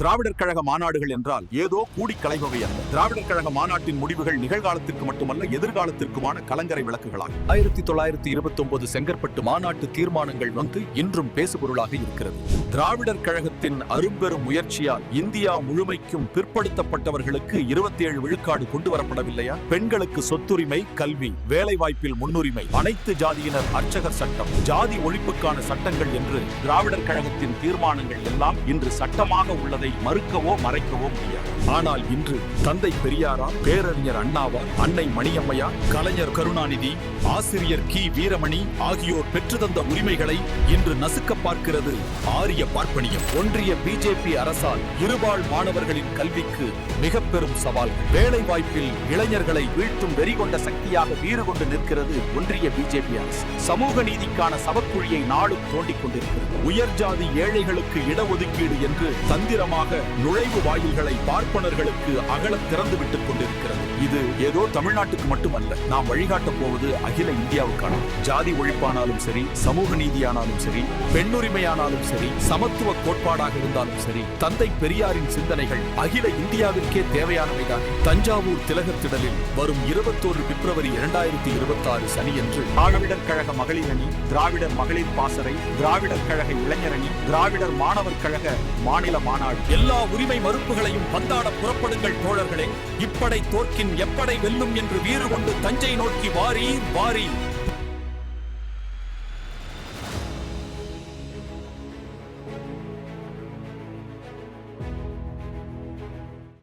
திராவிடர் கழக மாநாடுகள் என்றால் ஏதோ கூடி கலைபவை அல்ல. திராவிடர் கழக மாநாட்டின் முடிவுகள் நிகழ்காலத்திற்கு மட்டுமல்ல எதிர்காலத்திற்குமான கலங்கரை விளக்குகளாகும். ஆயிரத்தி தொள்ளாயிரத்தி இருபத்தி ஒன்பது செங்கற்பட்டு மாநாட்டு தீர்மானங்கள் வந்து இன்றும் பேசுபொருளாக இருக்கிறது. திராவிடர் கழகத்தின் அரும்பெரும் முயற்சியால் இந்தியா முழுமைக்கும் பிற்படுத்தப்பட்டவர்களுக்கு இருபத்தி ஏழு விழுக்காடு கொண்டு வரப்படவில்லையா? பெண்களுக்கு சொத்துரிமை கல்வி வேலைவாய்ப்பில் முன்னுரிமை அனைத்து ஜாதியினர் அர்ச்சகர் சட்டம் ஜாதி ஒழிப்புக்கான சட்டங்கள் என்று திராவிடர் கழகத்தின் தீர்மானங்கள் எல்லாம் இன்று சட்டமாக உள்ளதை அதை மறுக்கவோ மறைக்கவோ முடியாது. ஆனால் இன்று தந்தை பெரியாரா பேரறிஞர் அண்ணாவா அன்னை மணியம்மையா கலைஞர் கருணாநிதி ஆசிரியர் கி. வீரமணி ஆகியோர் பெற்றுதந்த உரிமைகளை இன்று நசுக்க பார்க்கிறது ஆரிய பார்ப்பனியம். ஒன்றிய பிஜேபி அரசால் இருபால் மாணவர்களின் கல்விக்கு மிக பெரும் சவால். வேலை வாய்ப்பில் இளைஞர்களை வீழ்த்தும் வெறி கொண்ட சக்தியாக வீறு கொண்டு நிற்கிறது ஒன்றிய பிஜேபி அரசு. சமூக நீதிக்கான சவக்குழியை நாடும் தோண்டிக் கொண்டிருக்கிறது. உயர்ஜாதி ஏழைகளுக்கு இடஒதுக்கீடு என்று தந்திரமாக நுழைவு வாயில்களை பார்ப்பனர்களுக்கு அகல திறந்து விட்டுக் கொண்டிருக்கிறது. இது ஏதோ தமிழ்நாட்டுக்கு மட்டுமல்ல நாம் வழிகாட்டப் போவது அகில இந்தியாவுக்கான. ஜாதி ஒழிப்பானாலும் சரி சமூக நீதியானாலும் சரி பெண்ணுரிமையானாலும் சரி சமத்துவ கோட்பாடாக இருந்தாலும் சரி தந்தை பெரியாரின் சிந்தனைகள் அகில இந்தியாவிற்கே தேவையானவைதான். தஞ்சாவூர் திலகத்திடலில் வரும் இருபத்தோரு பிப்ரவரி இரண்டாயிரத்தி இருபத்தி ஆறு சனியன்று திராவிடர் கழக மகளிர் அணி திராவிடர் மகளிர் பாசறை திராவிடர் கழக இளைஞரணி திராவிடர் மாணவர் கழக மாநில மாநாடு. எல்லா உரிமை மறுப்புகளையும் பந்தாட புறப்படுங்கள் தோழர்களே. இப்படை தோற்கின் எப்படை வெல்லும் என்று வீறு கொண்டு தஞ்சை நோக்கி வாரி வாரி.